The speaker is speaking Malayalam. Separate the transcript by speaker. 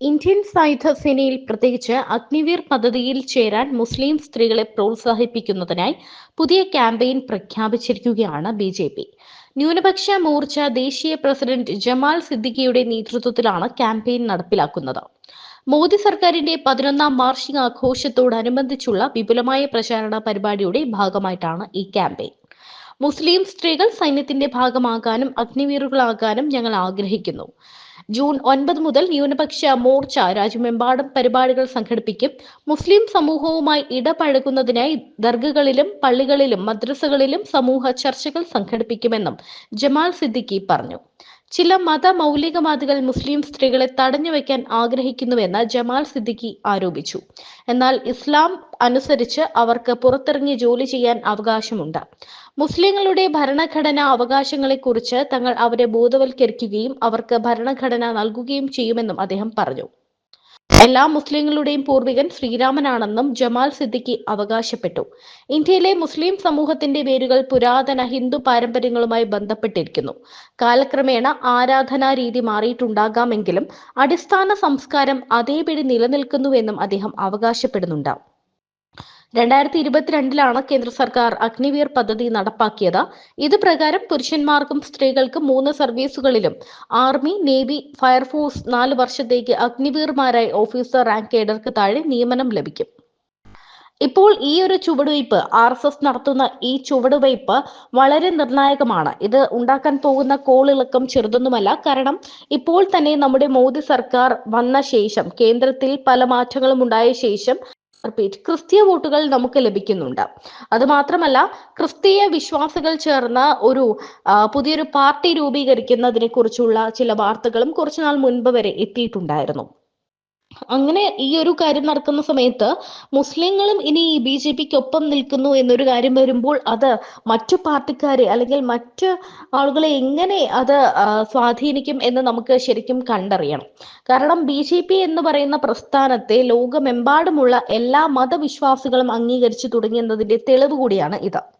Speaker 1: ഇന്ത്യൻ സായുധ സേനയിൽ പ്രത്യേകിച്ച് അഗ്നിവീർ പദ്ധതിയിൽ ചേരാൻ മുസ്ലിം സ്ത്രീകളെ പ്രോത്സാഹിപ്പിക്കുന്നതിനായി പുതിയ ക്യാമ്പയിൻ പ്രഖ്യാപിച്ചിരിക്കുകയാണ് ബി ജെ പി. ന്യൂനപക്ഷ മോർച്ച ദേശീയ പ്രസിഡന്റ് ജമാൽ സിദ്ദിഖിയുടെ നേതൃത്വത്തിലാണ് ക്യാമ്പയിൻ നടപ്പിലാക്കുന്നത്. മോദി സർക്കാരിന്റെ പതിനൊന്നാം വാർഷിക ആഘോഷത്തോടനുബന്ധിച്ചുള്ള വിപുലമായ പ്രചാരണ പരിപാടിയുടെ ഭാഗമായിട്ടാണ് ഈ ക്യാമ്പയിൻ. മുസ്ലിം സ്ത്രീകൾ സൈന്യത്തിന്റെ ഭാഗമാകാനും അഗ്നിവീറുകളാകാനും ഞങ്ങൾ ആഗ്രഹിക്കുന്നു. ജൂൺ ഒൻപത് മുതൽ ന്യൂനപക്ഷ മോർച്ച രാജ്യമെമ്പാടും പരിപാടികൾ സംഘടിപ്പിക്കും. മുസ്ലിം സമൂഹവുമായി ഇടപഴകുന്നതിനായി ദർഗകളിലും പള്ളികളിലും മദ്രസകളിലും സമൂഹ ചർച്ചകൾ സംഘടിപ്പിക്കുമെന്നും ജമാൽ സിദ്ദിഖി പറഞ്ഞു. ചില മത മൗലികവാദികൾ മുസ്ലിം സ്ത്രീകളെ തടഞ്ഞു വയ്ക്കാൻ ആഗ്രഹിക്കുന്നുവെന്ന് ജമാൽ സിദ്ദിഖി ആരോപിച്ചു. എന്നാൽ ഇസ്ലാം അനുസരിച്ച് അവർക്ക് പുറത്തിറങ്ങി ജോലി ചെയ്യാൻ അവകാശമുണ്ട്. മുസ്ലിങ്ങളുടെ ഭരണഘടനാ അവകാശങ്ങളെക്കുറിച്ച് തങ്ങൾ അവരെ ബോധവൽക്കരിക്കുകയും അവർക്ക് ഭരണഘടന നൽകുകയും ചെയ്യുമെന്നും അദ്ദേഹം പറഞ്ഞു. എല്ലാ മുസ്ലിങ്ങളുടെയും പൂർവികൻ ശ്രീരാമനാണെന്നും ജമാൽ സിദ്ദിഖി അവകാശപ്പെട്ടു. ഇന്ത്യയിലെ മുസ്ലിം സമൂഹത്തിന്റെ വേരുകൾ പുരാതന ഹിന്ദു പാരമ്പര്യങ്ങളുമായി ബന്ധപ്പെട്ടിരിക്കുന്നു. കാലക്രമേണ ആരാധനാ രീതി മാറിയിട്ടുണ്ടാകാമെങ്കിലും അടിസ്ഥാന സംസ്കാരം അതേപടി നിലനിൽക്കുന്നുവെന്നും അദ്ദേഹം അവകാശപ്പെടുന്നുണ്ട്. രണ്ടായിരത്തി ഇരുപത്തിരണ്ടിലാണ് കേന്ദ്ര സർക്കാർ അഗ്നിവീർ പദ്ധതി നടപ്പാക്കിയത്. ഇത് പ്രകാരം പുരുഷന്മാർക്കും സ്ത്രീകൾക്കും മൂന്ന് സർവീസുകളിലും ആർമി നേവി ഫയർഫോഴ്സ് നാല് വർഷത്തേക്ക് അഗ്നിവീർമാരായി ഓഫീസർ റാങ്ക് കേഡർക്ക് താഴെ നിയമനം ലഭിക്കും. ഇപ്പോൾ ഈ ഒരു ചുവടുവയ്പ് ആർ എസ് എസ് നടത്തുന്ന ഈ ചുവടുവയ്പ് വളരെ നിർണായകമാണ്. ഇത് ഉണ്ടാക്കാൻ പോകുന്ന കോളിളക്കം ചെറുതൊന്നുമല്ല. കാരണം ഇപ്പോൾ തന്നെ നമ്മുടെ മോദി സർക്കാർ വന്ന ശേഷം കേന്ദ്രത്തിൽ പല മാറ്റങ്ങളും ഉണ്ടായ ശേഷം റിപ്പീറ്റ് ക്രിസ്തീയ വോട്ടുകൾ നമുക്ക് ലഭിക്കുന്നുണ്ട്. അത് മാത്രമല്ല ക്രിസ്തീയ വിശ്വാസികൾ ചേർന്ന ഒരു പുതിയൊരു പാർട്ടി രൂപീകരിക്കുന്നതിനെ കുറിച്ചുള്ള ചില വാർത്തകളും കുറച്ചുനാൾ മുൻപ് വരെ എത്തിയിട്ടുണ്ടായിരുന്നു. അങ്ങനെ ഈ ഒരു കാര്യം നടക്കുന്ന സമയത്ത് മുസ്ലിങ്ങളും ഇനി ബി ജെ പിക്ക് ഒപ്പം നിൽക്കുന്നു എന്നൊരു കാര്യം വരുമ്പോൾ അത് മറ്റു പാർട്ടിക്കാരെ അല്ലെങ്കിൽ മറ്റ് ആളുകളെ എങ്ങനെ അത് സ്വാധീനിക്കും എന്ന് നമുക്ക് ശരിക്കും കണ്ടറിയണം. കാരണം ബി ജെ പി എന്ന് പറയുന്ന പ്രസ്ഥാനത്തെ ലോകമെമ്പാടുമുള്ള എല്ലാ മതവിശ്വാസികളും അംഗീകരിച്ചു തുടങ്ങിയെന്നതിന്റെ തെളിവ് കൂടിയാണ് ഇത്.